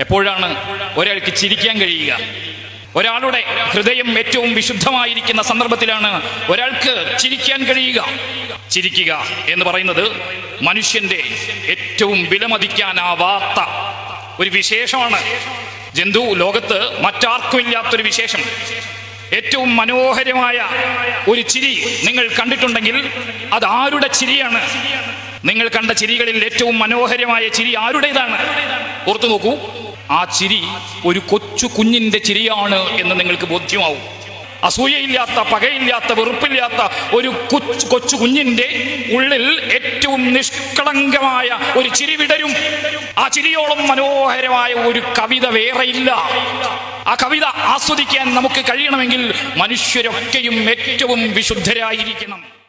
എപ്പോഴാണ് ഒരാൾക്ക് ചിരിക്കാൻ കഴിയുക? ഒരാളുടെ ഹൃദയം ഏറ്റവും വിശുദ്ധമായിരിക്കുന്ന സന്ദർഭത്തിലാണ് ഒരാൾക്ക് ചിരിക്കാൻ കഴിയുക. ചിരിക്കുക എന്ന് പറയുന്നത് മനുഷ്യന്റെ ഏറ്റവും വിലമതിക്കാനാവാത്ത ഒരു വിശേഷമാണ്. ജന്തു ലോകത്ത് മറ്റാർക്കും ഇല്ലാത്തൊരു വിശേഷം. ഏറ്റവും മനോഹരമായ ഒരു ചിരി നിങ്ങൾ കണ്ടിട്ടുണ്ടെങ്കിൽ അത് ആരുടെ ചിരിയാണ്? നിങ്ങൾ കണ്ട ചിരികളിൽ ഏറ്റവും മനോഹരമായ ചിരി ആരുടേതാണ്? ഓർത്തു നോക്കൂ ആ ചിരി ഒരു കൊച്ചു കുഞ്ഞിന്റെ ചിരിയാണ് എന്ന് നിങ്ങൾക്ക് ബോധ്യമാവും. അസൂയയില്ലാത്ത പകയില്ലാത്ത വെറുപ്പില്ലാത്ത ഒരു കൊച്ചു കൊച്ചു കുഞ്ഞിന്റെ ഉള്ളിൽ ഏറ്റവും നിഷ്കളങ്കമായ ഒരു ചിരി വിടരും. ആ ചിരിയോളം മനോഹരമായ ഒരു കവിത വേറെയില്ല. ആ കവിത ആസ്വദിക്കാൻ നമുക്ക് കഴിയണമെങ്കിൽ മനുഷ്യരൊക്കെയും ഏറ്റവും വിശുദ്ധരായിരിക്കണം.